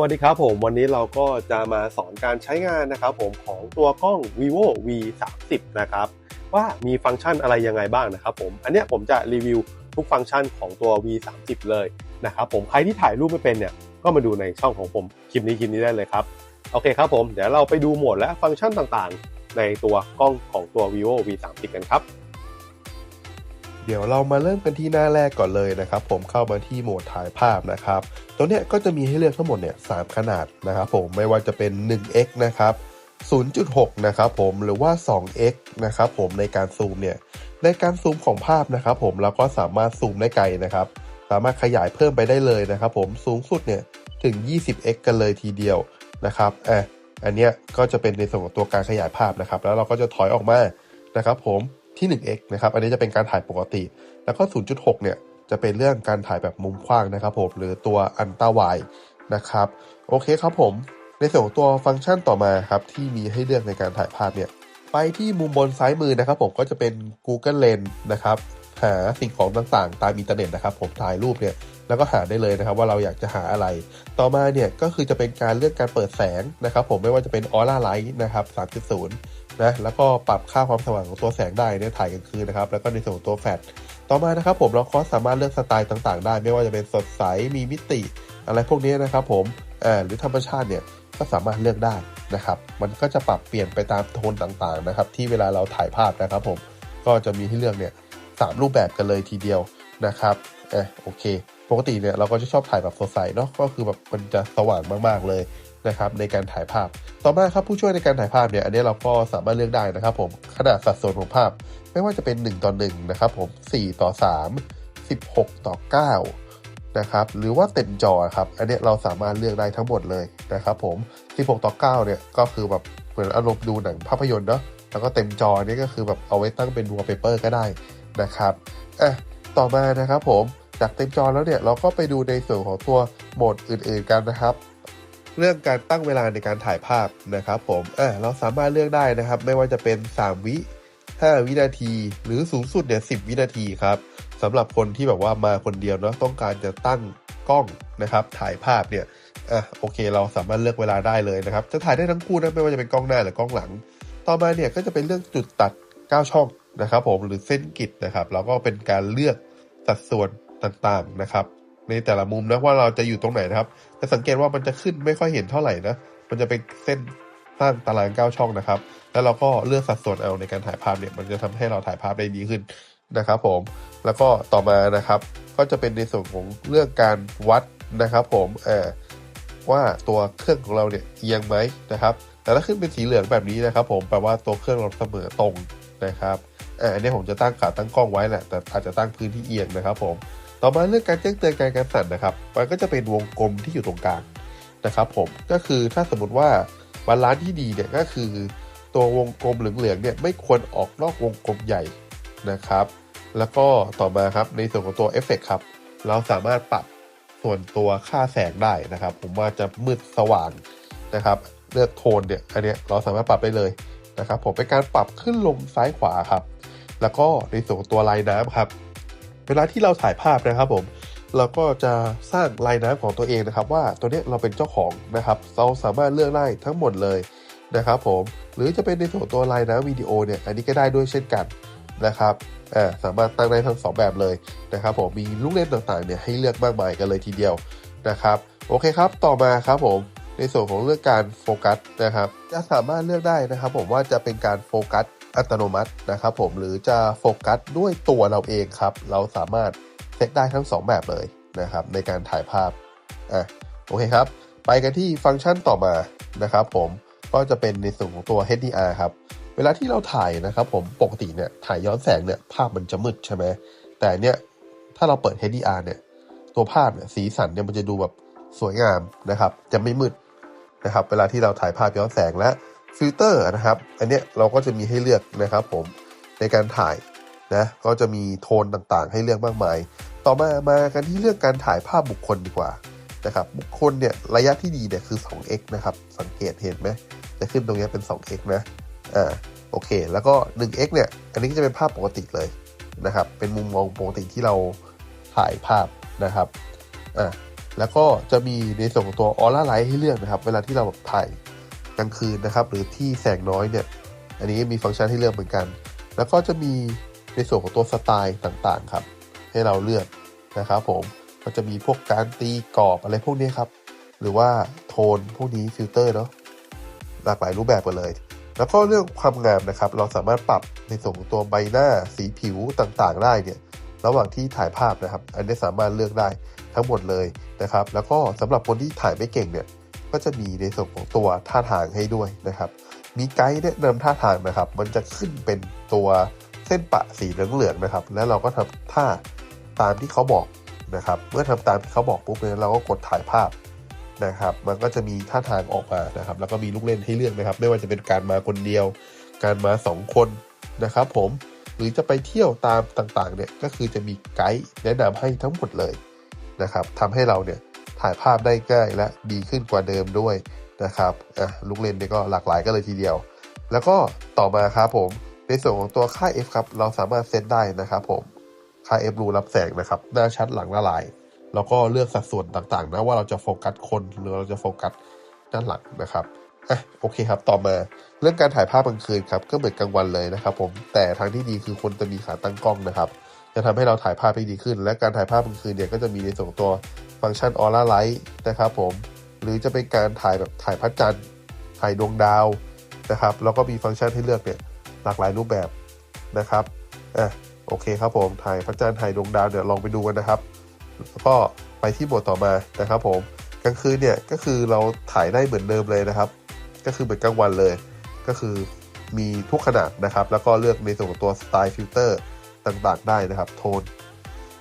วัสดีครับผมวันนี้เราก็จะมาสอนการใช้งานนะครับผมของตัวกล้อง vivo v 3 0นะครับว่ามีฟังก์ชันอะไรยังไงบ้างนะครับผมอันเนี้ยผมจะรีวิวทุกฟังก์ชันของตัว v 3 0เลยนะครับผมใครที่ถ่ายรูปไม่เป็นเนี่ยก็มาดูในช่องของผมคลิปนี้คลิปนี้ได้เลยครับโอเคครับผมเดี๋ยวเราไปดูโหมดและฟังก์ชันต่างๆ ในตัวกล้องของตัว vivo v 3 0กันครับ เดี๋ยวเรามาเริ่มกันที่หน้าแรกก่อนเลยนะครับ ผมเข้ามาที่โหมดถ่ายภาพนะครับตัวเนี้ยก็จะมีให้เลือกทั้งหมดเนี่ยสขนาดนะครับผมไม่ว่าจะเป็น 1x นะครับ 0.6 นะครับผมหรือว่า 2x นะครับผมในการซูมเนี่ยในการซูมของภาพนะครับผมเราก็สามารถซูมได้ไกลนะครับ สามารถขยายเพิ่มไปได้เลยนะครับผมสูงสุดเนี่ยถึง 20x กันเลยทีเดียวนะครับอะอันเนี้ยก็จะเป็นในส่วนของตัวการขยายภาพนะครับ แล้วเราก็จะถอยออกมานะครับผม ที่ 1x นะครับ อันนี้จะเป็นการถ่ายปกติ แล้วก็ 0.6 เนี่ย จะเป็นเรื่องการถ่ายแบบมุมกว้างนะครับผม หรือตัวอันต้าไวนะครับ โอเคครับผม ในส่วนของตัวฟังก์ชันต่อมาครับ ที่มีให้เลือกในการถ่ายภาพเนี่ย ไปที่มุมบนซ้ายมือนะครับผม ก็จะเป็น Google Lens นะครับ หาสิ่งของต่างๆ ตามอินเทอร์เน็ตนะครับ ผมถ่ายรูปเนี่ยแล้วก็หาได้เลยนะครับว่าเราอยากจะหาอะไร ต่อมาเนี่ยก็คือจะเป็นการเลือกการเปิดแสงนะครับผมไม่ว่าจะเป็นออร่าไลท์นะครับ 3.0 นะแล้วก็ปรับค่าความสว่างของตัวแสงได้เนี่ยถ่ายกลางคืนนะครับ แล้วก็ในส่วนของตัวแฟลชต่อมานะครับผมเราก็สามารถเลือกสไตล์ต่างๆ ได้ ไม่ว่าจะเป็นสดใสมีมิติ อะไรพวกนี้นะครับผมอ่าหรือธรรมชาติเนี่ยก็สามารถเลือกได้นะครับ มันก็จะปรับเปลี่ยนไปตามโทนต่างๆนะครับ ที่เวลาเราถ่ายภาพนะครับผมก็จะมีให้เลือกเนี่ยสามรูปแบบกันเลยทีเดียวนะครับเออโอเค ปกติเนี่ยเราก็จะชอบถ่ายแบบสดใสเนาะก็คือแบบมันจะสว่างมากๆเลย นะครับในการถ่ายภาพ ต่อมาครับผู้ช่วยในการถ่ายภาพเนี่ยอันนี้เราก็สามารถเลือกได้นะครับผมขนาดสัดส่วนของภาพ ไม่ว่าจะเป็น 1 ต่อ1นะครับผม4ต่อ 3 16 ต่อ9นะครับหรือว่าเต็มจอครับอันนี้เราสามารถเลือกได้ทั้งหมดเลยนะครับผม 16 ต่อ9เนี่ยก็คือแบบเหมือนอารมณ์ดูหนังภาพยนตร์เนาะแล้วก็เต็มจอนี่ก็คือแบบเอาไว้ตั้งเป็นวอลเปเปอร์ก็ได้นะครับอะต่อมานะครับผมจากเต็มจอแล้วเนี่ยเราก็ไปดูในส่วนของตัวโหมดอื่นๆกันนะครับ เรื่องการตั้งเวลาในการถ่ายภาพนะครับผมอ่าเราสามารถเลือกได้นะครับ ไม่ว่าจะเป็น 3 วิ 5 วินาที หรือสูงสุดเนี่ย10วินาทีครับสำหรับคนที่แบบว่ามาคนเดียวเนาะต้องการจะตั้งกล้องนะครับ ถ่ายภาพเนี่ยอะโอเค เราสามารถเลือกเวลาได้เลยนะครับ จะถ่ายได้ทั้งคู่นะไม่ว่าจะเป็นกล้องหน้าหรือกล้องหลัง ต่อมาเนี่ยก็จะเป็นเรื่องจุดตัด 9 ช่องนะครับ ผมหรือเส้นกิดนะครับแล้วก็เป็นการเลือกสัดส่วนต่างๆนะครับ ในแต่ละมุมนะว่าเราจะอยู่ตรงไหนนะครับจะสังเกตว่ามันจะขึ้นไม่ค่อยเห็นเท่าไหร่นะ มันจะเป็นเส้นสร้างตารางเก้าช่องนะครับ แล้วเราก็เลือกสัดส่วนเอาในการถ่ายภาพเนี่ย มันจะทำให้เราถ่ายภาพได้ดีขึ้นนะครับผม แล้วก็ต่อมานะครับ ก็จะเป็นในส่วนของเรื่องการวัดนะครับ ผมเออว่าตัวเครื่องของเราเนี่ยเอียงไหมนะครับ แต่ถ้าขึ้นเป็นสีเหลืองแบบนี้นะครับ ผมแปลว่าตัวเครื่องเราเสมอตรงนะครับอันนี้ผมจะตั้งขาตั้งกล้องไว้แหละ แต่อาจจะตั้งพื้นที่เอียงนะครับ ผม ต่อมาเรื่องการแจ้งเตือนการการสั่นนะครับ มันก็จะเป็นวงกลมที่อยู่ตรงกลางนะครับผมก็คือถ้าสมมติว่าบาลานซ์ที่ดีเนี่ยก็คือ ตัววงกลมเหลืองๆเนี่ยไม่ควรออกนอกวงกลมใหญ่นะครับ แล้วก็ต่อมาครับในส่วนของตัวเอฟเฟกครับ เราสามารถปรับส่วนตัวค่าแสงได้นะครับ ผมว่าจะมืดสว่างนะครับเลือกโทนเนี่ยอันเนี้ยเราสามารถปรับได้เลยนะครับ ผมเป็นการปรับขึ้นลงซ้ายขวาครับ แล้วก็ในส่วนตัวลายน้ำครับ เวลาที่เราถ่ายภาพนะครับผมเราก็จะสร้างลายน้ำของตัวเองนะครับ ว่าตัวนี้เราเป็นเจ้าของนะครับ เราสามารถเลือกได้ทั้งหมดเลยนะครับผมหรือจะเป็นในส่วนตัวลายน้ำวิดีโอเนี่ยอันนี้ก็ได้ด้วยเช่นกันนะครับอ่าสามารถตั้งได้ทั้ง 2 แบบเลยนะครับผมมีลูกเล่นต่างๆเนี่ยให้เลือกมากมายกันเลยทีเดียวนะครับโอเคครับ ต่อมาครับผม ในส่วนของเรื่องการโฟกัสนะครับ จะสามารถเลือกได้นะครับ ผมว่าจะเป็นการโฟกัสอัตโนมัตินะครับ ผมหรือจะโฟกัสด้วยตัวเราเองครับ เราสามารถเซตได้ทั้ง 2 แบบเลยนะครับ ในการถ่ายภาพอะโอเคครับ ไปกันที่ฟังก์ชันต่อมานะครับ ผมก็จะเป็นในส่วนของตัว HDR ครับ เวลาที่เราถ่ายนะครับ ผมปกติเนี่ยถ่ายย้อนแสงเนี่ยภาพมันจะมืดใช่ไหมแต่เนี่ยถ้าเราเปิด HDR เนี่ยตัวภาพเนี่ยสีสันเนี่ยมันจะดูแบบสวยงามนะครับ จะไม่มืด นะครับ เวลาที่เราถ่ายภาพย้อนแสงและฟิลเตอร์นะครับ อันเนี้ยเราก็จะมีให้เลือกนะครับผมในการถ่ายนะก็จะมีโทนต่างๆ ให้เลือกมากมาย ต่อมามากันที่เรื่องการถ่ายภาพบุคคลดีกว่านะครับบุคคลเนี่ยระยะที่ดีเนี่ยคือ 2x นะครับ สังเกตเห็นไหมจะขึ้นตรงนี้เป็น 2x นะอ่าโอเค แล้วก็ 1x เนี่ย อันนี้ก็จะเป็นภาพปกติเลยนะครับ เป็นมุมมองปกติที่เราถ่ายภาพนะครับอ่า แล้วก็จะมีในส่วนของตัวออร่าไลท์ให้เลือกนะครับ เวลาที่เราแบบถ่ายกลางคืนนะครับ หรือที่แสงน้อยเนี่ย อันนี้มีฟังก์ชันให้เลือกเหมือนกัน แล้วก็จะมีในส่วนของตัวสไตล์ต่างๆครับ ให้เราเลือกนะครับผมก็จะมีพวกการตีกรอบอะไรพวกนี้ครับ หรือว่าโทนพวกนี้ฟิลเตอร์เนาะหลากหลายรูปแบบกันเลย แล้วก็เรื่องความงามนะครับ เราสามารถปรับในส่วนของตัวใบหน้าสีผิวต่างๆ ได้เนี่ย ระหว่างที่ถ่ายภาพนะครับ อันนี้สามารถเลือกได้ ทั้งหมดเลยนะครับ แล้วก็สำหรับคนที่ถ่ายไม่เก่งเนี่ยก็จะมีในส่วนของตัวท่าทางให้ด้วยนะครับ มีไกด์แนะนำท่าทางนะครับ มันจะขึ้นเป็นตัวเส้นปะสีเหลืองๆนะครับ แล้วเราก็ทำท่าตามที่เขาบอกนะครับ เมื่อทำตามที่เขาบอกปุ๊บเนี่ยเราก็กดถ่ายภาพนะครับ มันก็จะมีท่าทางออกมานะครับ แล้วก็มีลูกเล่นให้เลือกนะครับ ไม่ว่าจะเป็นการมาคนเดียว การมาสองคนนะครับ ผม หรือจะไปเที่ยวตามต่างๆเนี่ย ก็คือจะมีไกด์แนะนำให้ทั้งหมดเลย นะครับทำให้เราเนี่ยถ่ายภาพได้ง่ายและดีขึ้นกว่าเดิมด้วยนะครับอะลูกเล่นเนี่ยก็หลากหลายกันเลยทีเดียว แล้วก็ต่อมาครับผมในส่วนของตัวค่า f ครับเราสามารถเซตได้นะครับผมค่า f รูรับแสงนะครับหน้าชัดหลังละลาย แล้วก็เลือกสัดส่วนต่างๆนะว่าเราจะโฟกัสคนหรือเราจะโฟกัสด้านหลังนะครับอะโอเคครับต่อมาเรื่องการถ่ายภาพกลางคืนครับก็เหมือนกลางวันเลยนะครับผมแต่ทางที่ดีคือคนจะมีขาตั้งกล้องนะครับ จะทำให้เราถ่ายภาพได้ดีขึ้น และการถ่ายภาพกลางคืนเนี่ยก็จะมีในส่วนของตัวฟังก์ชันออร่าไลท์นะครับผมหรือจะเป็นการถ่ายแบบถ่ายพระจันทร์ถ่ายดวงดาวนะครับแล้วก็มีฟังก์ชันให้เลือกเนี่ยหลากหลายรูปแบบนะครับอะโอเคครับผมถ่ายพระจันทร์ถ่ายดวงดาวเดี๋ยวลองไปดูกันนะครับแล้วก็ไปที่โหมดต่อมานะครับผมกลางคืนเนี่ยก็คือเราถ่ายได้เหมือนเดิมเลยนะครับ ก็คือเหมือนกลางวันเลย ก็คือมีทุกขนาดนะครับ แล้วก็เลือกในส่วนของตัวสไตล์ฟิลเตอร์ ต่างๆ ได้นะครับ โทน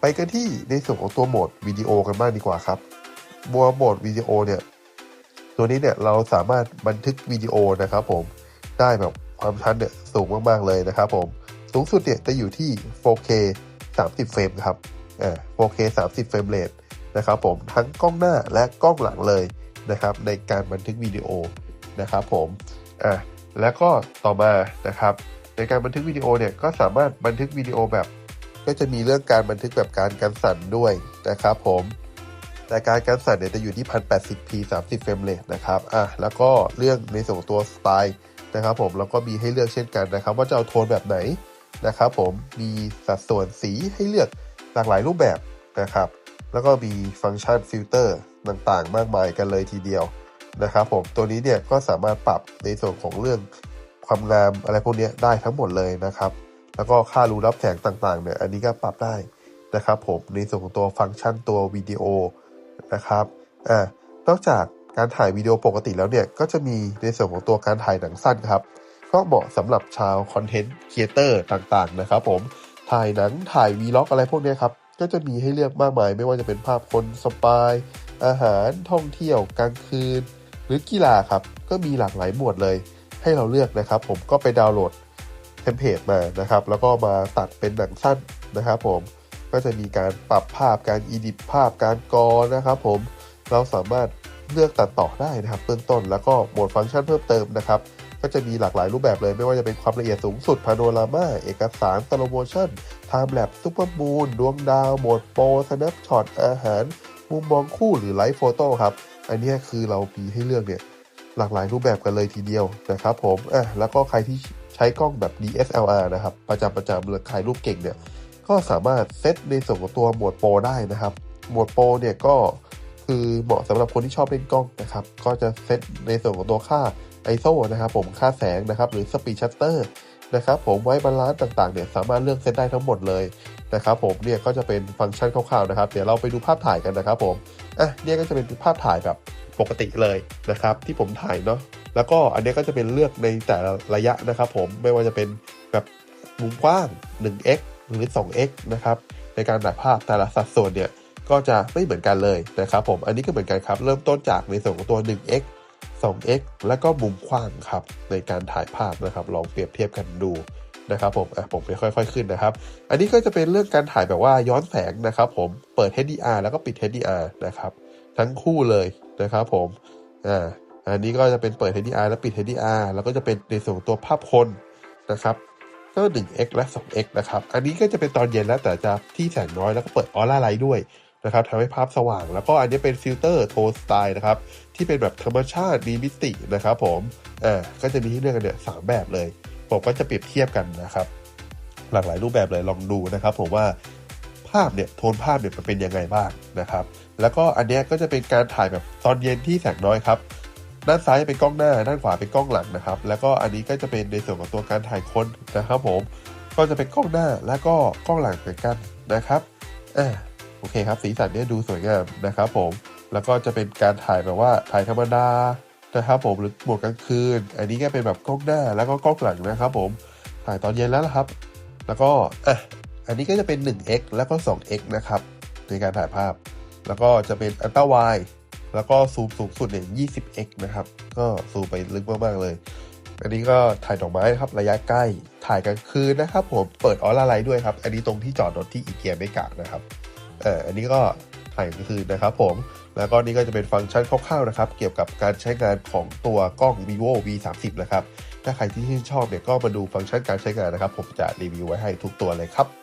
ไปกันที่ในส่วนของตัวโหมดวิดีโอกันบ้างดีกว่าครับบัวโหมดวิดีโอเนี่ย ตัวนี้เนี่ยเราสามารถบันทึกวิดีโอนะครับ ผมได้แบบความชัดเนี่ยสูงมากๆเลยนะครับ ผมสูงสุดเนี่ยจะอยู่ที่ 4K 30 เฟรมครับอ่า 4K 30 เฟรมเรทนะครับผมทั้งกล้องหน้าและกล้องหลังเลยนะครับ ในการบันทึกวิดีโอนะครับ ผมอ่าแล้วก็ต่อมานะครับ ในการบันทึกวิดีโอเนี่ยก็สามารถบันทึกวิดีโอแบบ ก็จะมีเรื่องการบันทึกแบบการกันสั่นด้วยนะครับผมแต่การกันสั่นเนี่ยจะอยู่ที่ 1080p 30เฟรมเรทนะครับอะแล้วก็เรื่องในส่วนของตัวสไตล์นะครับผมแล้วก็มีให้เลือกเช่นกันนะครับ ว่าจะเอาโทนแบบไหนนะครับผมมีสัดส่วนสีให้เลือกหลากหลายรูปแบบนะครับแล้วก็มีฟังก์ชันฟิลเตอร์ต่างๆ มากมายกันเลยทีเดียวนะครับผมตัวนี้เนี่ยก็สามารถปรับในส่วนของเรื่อง ความงามอะไรพวกนี้ได้ทั้งหมดเลยนะครับ แล้วก็ค่ารูรับแสงต่างๆเนี่ยอันนี้ก็ปรับได้นะครับผมในส่วนของตัวฟังก์ชันตัววิดีโอนะครับอ่านอกจากการถ่ายวิดีโอปกติแล้วเนี่ยก็จะมีในส่วนของตัวการถ่ายหนังสั้นครับก็เหมาะสำหรับชาวคอนเทนต์ครีเอเตอร์ต่างๆนะครับผมถ่ายหนังถ่ายวีล็อกอะไรพวกนี้ครับก็จะมีให้เลือกมากมาย ไม่ว่าจะเป็นภาพคนสปาย อาหารท่องเที่ยวกลางคืน หรือกีฬาครับ ก็มีหลากหลายหมวดเลย ให้เราเลือกนะครับ ผมก็ไปดาวน์โหลดเทมเพลตมานะครับ แล้วก็มาตัดเป็นหนังสั้นนะครับผมก็จะมีการปรับภาพการอีดิทภาพการกรนะครับผมเราสามารถเลือกตัดต่อได้นะครับเบื้องต้น แล้วก็โหมดฟังก์ชันเพิ่มเติมนะครับก็จะมีหลากหลายรูปแบบเลย ไม่ว่าจะเป็นความละเอียดสูงสุดพาโนรามา เอกสารสโลโมชั่นไทม์แลปซูเปอร์มูนดวงดาว โหมดโปรสแนปช็อตอาหาร มุมมองคู่หรือไลฟ์โฟโต้ครับ อันนี้คือเรามีให้เลือกเนี่ย หลากหลายรูปแบบกันเลยทีเดียวนะครับผมอะแล้วก็ใครที่ใช้กล้องแบบ DSLR นะครับ ประจำประจำหรือถ่ายรูปเก่งเนี่ย ก็สามารถเซตในส่วนของตัวโหมดโปรได้นะครับ โหมดโปรเนี่ยก็คือเหมาะสำหรับคนที่ชอบเล่นกล้องนะครับ ก็จะเซตในส่วนของตัวค่า ISO นะครับผมค่าแสงนะครับ หรือ Speed Shutter นะครับผมไว้บาลานซ์ต่างๆเนี่ยสามารถเลือกเซตได้ทั้งหมดเลยนะครับผมเนี่ยก็จะเป็นฟังก์ชันคร่าวๆนะครับ เดี๋ยวเราไปดูภาพถ่ายกันนะครับผมอะเนี่ยก็จะเป็นภาพถ่ายแบบ ปกติเลยนะครับ ที่ผมถ่ายเนาะแล้วก็อันนี้ก็จะเป็นเลือกในแต่ละระยะนะครับผมไม่ว่าจะเป็นแบบมุมกว้าง 1x หรือ 2x นะครับในการถ่ายภาพแต่ละสัดส่วนเนี่ยก็จะไม่เหมือนกันเลยนะครับผมอันนี้ก็เหมือนกันครับ เริ่มต้นจากในส่วนของตัว 1x 2x แล้วก็มุมกว้างครับในการถ่ายภาพนะครับ ลองเปรียบเทียบกันดูนะครับผมอะผมไปค่อย ๆ ขึ้นนะครับ อันนี้ก็จะเป็นเรื่องการถ่ายแบบว่าย้อนแสงนะครับ ผมเปิด HDR แล้วก็ปิด HDR นะครับ ทั้งคู่เลยนะครับผมอ่าอันนี้ก็จะเป็นเปิด HDR แล้วปิด HDR แล้วก็จะเป็นในส่วนของตัวภาพคนนะครับก็ 1x และ 2x นะครับ อันนี้ก็จะเป็นตอนเย็นแล้วแต่จะที่แสงน้อยแล้วก็เปิดออร่าไลท์ด้วยนะครับทำให้ภาพสว่าง แล้วก็อันนี้เป็นฟิลเตอร์โทนสไตล์นะครับ ที่เป็นแบบธรรมชาติมีมิตินะครับผมอ่าก็จะมีให้เลือกกันเนี่ยสามแบบเลย ผมก็จะเปรียบเทียบกันนะครับ หลากหลายรูปแบบเลยลองดูนะครับผมว่า ภาพเนี่ยโทนภาพเนี่ยมันเป็นยังไงบ้างนะครับ แล้วก็อันนี้ก็จะเป็นการถ่ายแบบตอนเย็นที่แสงน้อยครับด้านซ้ายเป็นกล้องหน้าด้านขวาเป็นกล้องหลังนะครับ แล้วก็อันนี้ก็จะเป็นในส่วนของตัวการถ่ายคนนะครับผมก็จะเป็นกล้องหน้าแล้วก็กล้องหลังเหมือนกันนะครับอ่าโอเคครับสีสันเนี่ยดูสวยงามนะครับผมแล้วก็จะเป็นการถ่ายแบบว่าถ่ายธรรมดานะครับผมหรือโหมดกลางคืน อันนี้ก็เป็นแบบกล้องหน้าแล้วก็กล้องหลังนะครับผมถ่ายตอนเย็นแล้วนะครับ แล้วก็อะ อันนี้ก็จะเป็น 1x แล้วก็ 2x นะครับ ในการถ่ายภาพ แล้วก็จะเป็นอัลตร้าไวแล้วก็ซูมสูงสุดเนี่ย 20x นะครับ ก็ซูมไปลึกมากๆเลย อันนี้ก็ถ่ายดอกไม้นะครับ ระยะใกล้ ถ่ายกลางคืนนะครับผม เปิดออร่าไลท์ด้วยครับ อันนี้ตรงที่จอดรถที่อีเกียไม่กะนะครับ เอออันนี้ก็ถ่ายกลางคืนนะครับผม แล้วก็นี่ก็จะเป็นฟังก์ชันคร่าวๆนะครับ เกี่ยวกับการใช้งานของตัวกล้อง vivo v 3 0นะครับ ถ้าใครที่ชื่นชอบเนี่ยก็มาดูฟังก์ชันการใช้งานนะครับ ผมจะรีวิวไว้ให้ทุกตัวเลยครับ